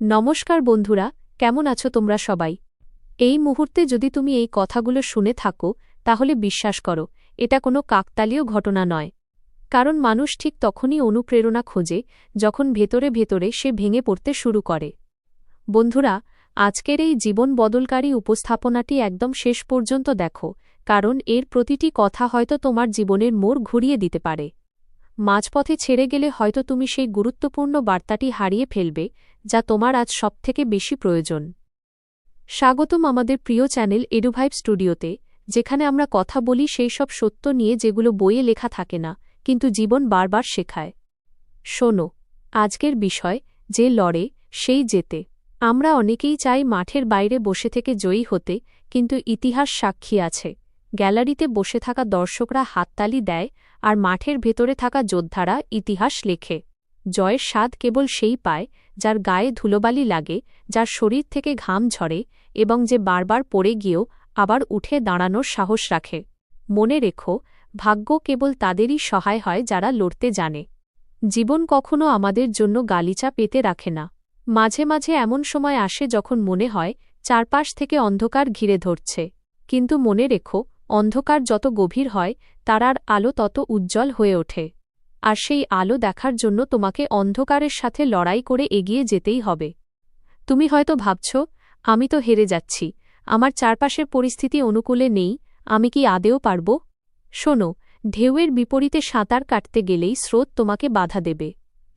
নমস্কার বন্ধুরা, কেমন আছো তোমরা সবাই? এই মুহূর্তে যদি তুমি এই কথাগুলো শুনে থাকো, তাহলে বিশ্বাস করো, এটা কোনো কাকতালীয় ঘটনা নয়। কারণ মানুষ ঠিক তখনই অনুপ্রেরণা খোঁজে, যখন ভেতরে ভেতরে সে ভেঙে পড়তে শুরু করে। বন্ধুরা, আজকের এই জীবন বদলকারী উপস্থাপনাটি একদম শেষ পর্যন্ত দেখো, কারণ এর প্রতিটি কথা হয়তো তোমার জীবনের মোড় ঘুরিয়ে দিতে পারে। মাঝপথে ছেড়ে গেলে হয়তো তুমি সেই গুরুত্বপূর্ণ বার্তাটি হারিয়ে ফেলবে যা তোমার আজ সবথেকে বেশি প্রয়োজন। স্বাগতম আমাদের প্রিয় চ্যানেল এডুভাইভ স্টুডিওতে, যেখানে আমরা কথা বলি সেই সব সত্য নিয়ে যেগুলো বইয়ে লেখা থাকে না, কিন্তু জীবন বারবার শেখায়। শোনো, আজকের বিষয়, যে লড়ে, সেই জেতে। আমরা অনেকেই চাই মাঠের বাইরে বসে থেকে জয়ী হতে, কিন্তু ইতিহাস সাক্ষী আছে। গ্যালারিতে বসে থাকা দর্শকরা হাততালি দেয়, আর মাঠের ভেতরে থাকা যোদ্ধারা ইতিহাস লেখে। জয়ের স্বাদ কেবল সেই পায় যার গায়ে ধুলোবালি লাগে, যার শরীর থেকে ঘাম ঝরে এবং যে বারবার পড়ে গিয়েও আবার উঠে দাঁড়ানোর সাহস রাখে। মনে রেখো, ভাগ্য কেবল তাদেরই সহায় হয় যারা লড়তে জানে। জীবন কখনো আমাদের জন্য গালিচা পেতে রাখে না। মাঝে মাঝে এমন সময় আসে যখন মনে হয়, চারপাশ থেকে অন্ধকার ঘিরে ধরছে। কিন্তু মনে রেখো, অন্ধকার যত গভীর হয়, তারার আলো তত উজ্জ্বল হয়ে ওঠে। আর সেই আলো দেখার জন্য তোমাকে অন্ধকারের সাথে লড়াই করে এগিয়ে যেতেই হবে। তুমি হয়তো ভাবছ, আমি তো হেরে যাচ্ছি, আমার চারপাশের পরিস্থিতি অনুকূলে নেই, আমি কি আদেও পারব? শোনো, ঢেউয়ের বিপরীতে সাঁতার কাটতে গেলেই স্রোত তোমাকে বাধা দেবে।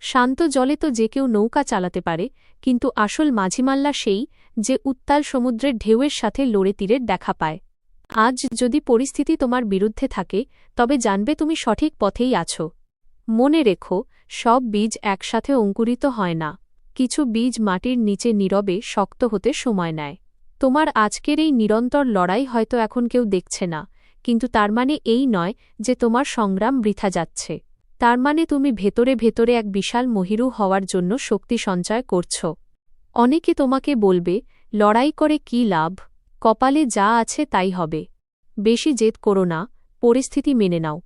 শান্ত জলে তো যে কেউ নৌকা চালাতে পারে, কিন্তু আসল মাঝিমাল্লা সেই যে উত্তাল সমুদ্রের ঢেউয়ের সাথে লড়ে তীরের দেখা পায়। আজ যদি পরিস্থিতি তোমার বিরুদ্ধে থাকে, তবে জানবে তুমি সঠিক পথেই আছো। মনে রেখো, সব বীজ একসাথে অঙ্কুরিত হয় না। কিছু বীজ মাটির নিচে নীরবে শক্ত হতে সময় নেয়। তোমার আজকের এই নিরন্তর লড়াই হয়তো এখন কেউ দেখছে না, কিন্তু তার মানে এই নয় যে তোমার সংগ্রাম বৃথা যাচ্ছে। তার মানে তুমি ভেতরে ভেতরে এক বিশাল মহিরু হওয়ার জন্য শক্তি সঞ্চয় করছ। অনেকে তোমাকে বলবে, লড়াই করে কি লাভ? কপালে যা আছে তাই হবে। বেশি জেদ করো না, পরিস্থিতি মেনে নাও।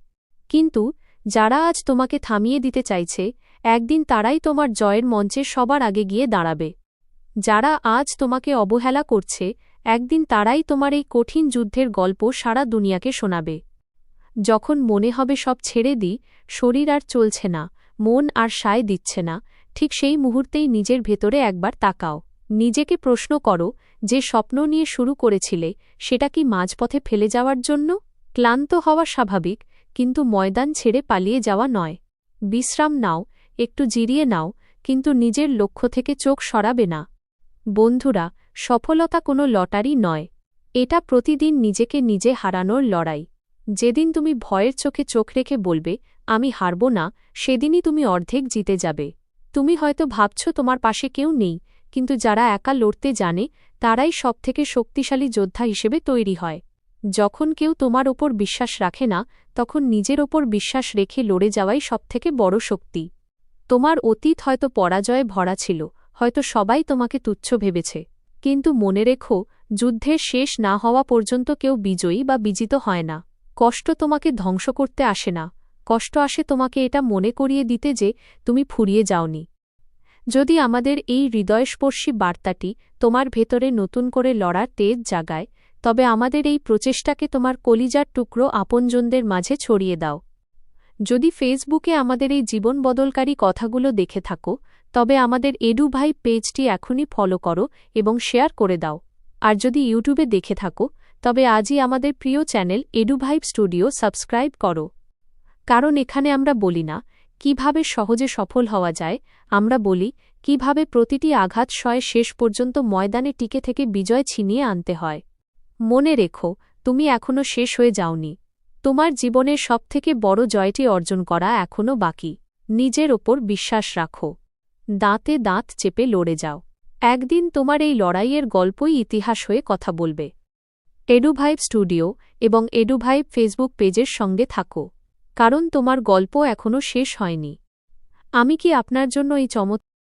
কিন্তু যারা আজ তোমাকে থামিয়ে দিতে চাইছে, একদিন তারাই তোমার জয়ের মঞ্চে সবার আগে গিয়ে দাঁড়াবে। যারা আজ তোমাকে অবহেলা করছে, একদিন তারাই তোমার এই কঠিন যুদ্ধের গল্প সারা দুনিয়াকে শোনাবে। যখন মনে হবে সব ছেড়ে দিই শরীর আর চলছে না, মন আর সায় দিচ্ছে না, ঠিক সেই মুহূর্তেই নিজের ভেতরে একবার তাকাও। নিজেকে প্রশ্ন করো, যে স্বপ্ন নিয়ে শুরু করেছিলে, সেটা কি মাঝপথে ফেলে যাওয়ার জন্য? ক্লান্ত হওয়া স্বাভাবিক কিন্তু ময়দান ছেড়ে পালিয়ে যাওয়া নয়। বিশ্রাম নাও, একটু জিরিয়ে নাও, কিন্তু নিজের লক্ষ্য থেকে চোখ সরাবে না। বন্ধুরা, সফলতা কোনো লটারি নয়। এটা প্রতিদিন নিজেকে নিজে হারানোর লড়াই। যেদিন তুমি ভয়ের চোখে চোখ রেখে বলবে, আমি হারব না, সেদিনই তুমি অর্ধেক জিতে যাবে। তুমি হয়তো ভাবছ তোমার পাশে কেউ নেই, কিন্তু যারা একা লড়তে জানে, তারাই সবথেকে শক্তিশালী যোদ্ধা হিসেবে তৈরি হয়। যখন কেউ তোমার ওপর বিশ্বাস রাখে না, তখন নিজের ওপর বিশ্বাস রেখে লড়ে যাওয়াই সবথেকে বড় শক্তি। তোমার অতীত হয়তো পরাজয়ে ভরা ছিল, হয়তো সবাই তোমাকে তুচ্ছ ভেবেছে। কিন্তু মনে রেখো যুদ্ধের শেষ না হওয়া পর্যন্ত কেউ বিজয়ী বা বিজিত হয় না। কষ্ট তোমাকে ধ্বংস করতে আসে না। কষ্ট আসে তোমাকে এটা মনে করিয়ে দিতে যে, তুমি ফুরিয়ে যাওনি। যদি আমাদের এই হৃদয়স্পর্শী বার্তাটি তোমার ভেতরে নতুন করে লড়ার তেজ জাগায় তবে আমাদের এই প্রচেষ্টাকে তোমার কলিজার টুকরো আপনজনদের মাঝে ছড়িয়ে দাও। যদি ফেসবুকে আমাদের এই জীবন বদলকারী কথাগুলো দেখে থাকো, তবে আমাদের এডু ভাই পেজটি এখনই ফলো করো এবং শেয়ার করে দাও। আর যদি ইউটিউবে দেখে থাকো, তবে আজই আমাদের প্রিয় চ্যানেল এডুভাইব স্টুডিও সাবস্ক্রাইব করো। কারণ এখানে আমরা বলি না, কীভাবে সহজে সফল হওয়া যায়, আমরা বলি, কীভাবে প্রতিটি আঘাত সয় শেষ পর্যন্ত ময়দানে টিকে থেকে বিজয় ছিনিয়ে আনতে হয়। মনে রেখো, তুমি এখনও শেষ হয়ে যাওনি। তোমার জীবনের সবথেকে বড় জয়টি অর্জন করা এখনও বাকি। নিজের ওপর বিশ্বাস রাখো। দাঁতে দাঁত চেপে লড়ে যাও। একদিন তোমার এই লড়াইয়ের গল্পই ইতিহাস হয়ে কথা বলবে। এডুভাইব স্টুডিও এবং এডুভাইব ফেসবুক পেজের সঙ্গে থাকো, কারণ তোমার গল্প এখনও শেষ হয়নি। আমি কি আপনার জন্য এই চমৎকার